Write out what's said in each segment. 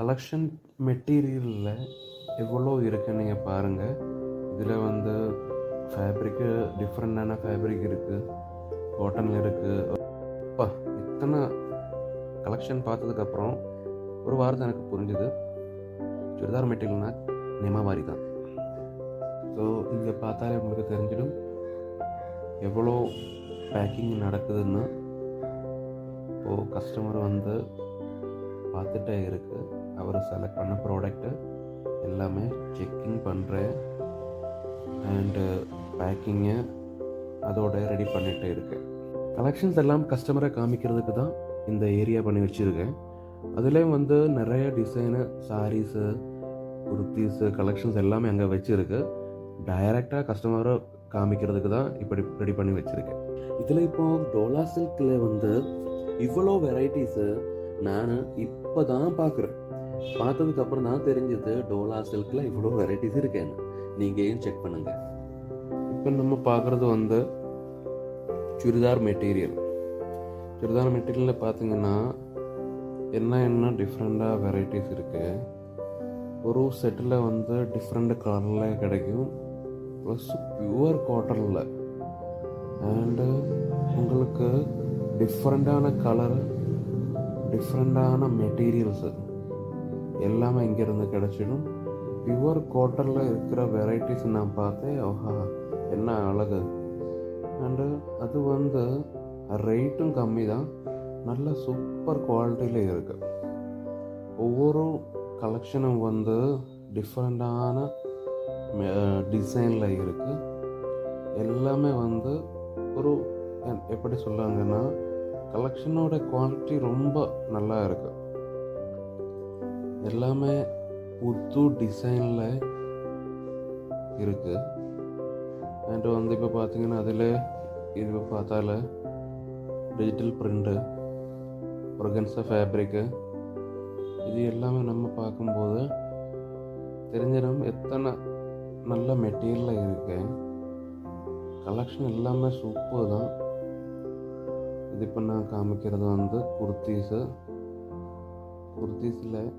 Collection மெட்டீரியலில் எவ்வளோ இருக்குன்னு நீங்கள் பாருங்கள் இதில் வந்து ஃபேப்ரிக்கு டிஃப்ரெண்டான ஃபேப்ரிக் இருக்குது காட்டன் இருக்குது அப்பா இத்தனை கலெக்ஷன் பார்த்ததுக்கப்புறம் ஒரு வாரத்தை எனக்கு புரிஞ்சுது. சுடிதார் மெட்டீரியல்னால் நிமாவாரி தான். ஸோ இங்கே பார்த்தாலே உங்களுக்கு தெரிஞ்சிடும் எவ்வளோ பேக்கிங் நடக்குதுன்னு. இப்போது கஸ்டமர் வந்து பார்த்துட்டே இருக்குது அவர் செலக்ட் பண்ண ப்ராடக்ட்டு எல்லாமே செக்கிங் பண்ணுறேன் அண்டு பேக்கிங்கை அதோட ரெடி பண்ணிகிட்டே இருக்கேன். கலெக்ஷன்ஸ் எல்லாம் கஸ்டமரை காமிக்கிறதுக்கு தான் இந்த ஏரியா பண்ணி வச்சுருக்கேன். அதுலேயும் வந்து நிறைய டிசைனு சாரீஸு குர்த்திஸு கலெக்ஷன்ஸ் எல்லாமே அங்கே வச்சுருக்கு. டைரெக்டாக கஸ்டமரை காமிக்கிறதுக்கு தான் இப்படி ரெடி பண்ணி வச்சுருக்கேன். இதில் இப்போ டோலா சில்கில் வந்து இவ்வளோ வெரைட்டிஸு நான் இப்போ தான் பார்க்குறேன் பார்த்ததுக்கு அப்புறம் தான் தெரிஞ்சது டோலா சில்கில் இவ்வளோ வெரைட்டிஸ் இருக்கேன்னு. நீங்களையும் செக் பண்ணுங்க? இப்போ நம்ம பார்க்குறது வந்து சுடிதார் மெட்டீரியல் சுடிதார் மெட்டீரியலில் பார்த்தீங்கன்னா என்ன என்ன டிஃப்ரெண்ட்டாக வெரைட்டிஸ் இருக்குது ஒரு செட்டில் வந்து டிஃப்ரெண்ட் கலரில் கிடைக்கும். ப்ளஸ் பியூர் காட்டனில் அண்டு உங்களுக்கு டிஃப்ரெண்ட்டான கலர் டிஃப்ரெண்ட்டான மெட்டீரியல்ஸு எல்லாமே இங்கேருந்து கிடச்சிடும். பியூர் காட்டனில் இருக்கிற வெரைட்டிஸ் நான் பார்த்தேன். ஓஹா என்ன அழகு. அண்டு அது வந்து ரேட்டும் கம்மி தான் நல்ல சூப்பர் குவாலிட்டியில் இருக்கு. ஒவ்வொரு கலெக்ஷனும் வந்து டிஃப்ரெண்ட்டான டிசைனில் இருக்குது எல்லாமே வந்து ஒரு எப்படி சொல்லுவாங்கன்னா கலெக்ஷனோட குவாலிட்டி ரொம்ப நல்லா இருக்குது எல்லாமே புது டிசைனில் இருக்குது அண்ட் வந்து இப்போ பார்த்தீங்கன்னா அதில் இது பார்த்தால டிஜிட்டல் பிரிண்ட்டு ஒர்கன்ஸா ஃபேப்ரிக்கு இது எல்லாமே நம்ம பார்க்கும்போது தெரிஞ்சிடும் எத்தனை நல்ல மெட்டீரியலில் இருக்கு. கலெக்ஷன் எல்லாமே சூப்பர் தான். இது இப்போ நான் காமிக்கிறது வந்து குர்த்தீஸு. குர்த்தீஸில்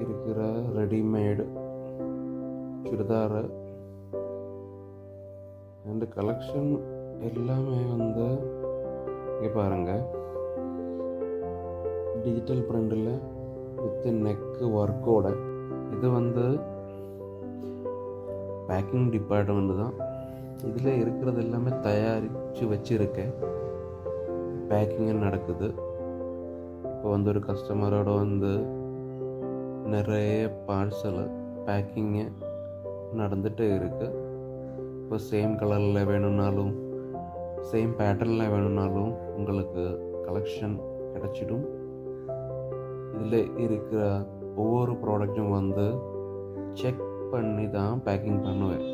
இருக்கிற ரெடிமேடு சுடிதாரு அண்டு கலெக்ஷன் எல்லாமே வந்து இங்கே பாருங்க. டிஜிட்டல் பிரிண்டில் வித் நெக்கு ஒர்க்கோட இது வந்து பேக்கிங் டிபார்ட்மெண்ட் தான். இதில் இருக்கிறது எல்லாமே தயாரித்து வச்சுருக்கேன். பேக்கிங் நடக்குது. இப்போ வந்து ஒரு கஸ்டமரோட வந்து நிறைய பார்சல் பேக்கிங்கு நடந்துகிட்டே இருக்குது இப்போ சேம் கலரில் வேணும்னாலும் சேம் பேட்டர்னில் வேணும்னாலும் உங்களுக்கு கலெக்ஷன் கிடச்சிடும். இதில் இருக்கிற ஒவ்வொரு ப்ராடக்ட்டும் வந்து செக் பண்ணி தான் பேக்கிங் பண்ணுவேன்.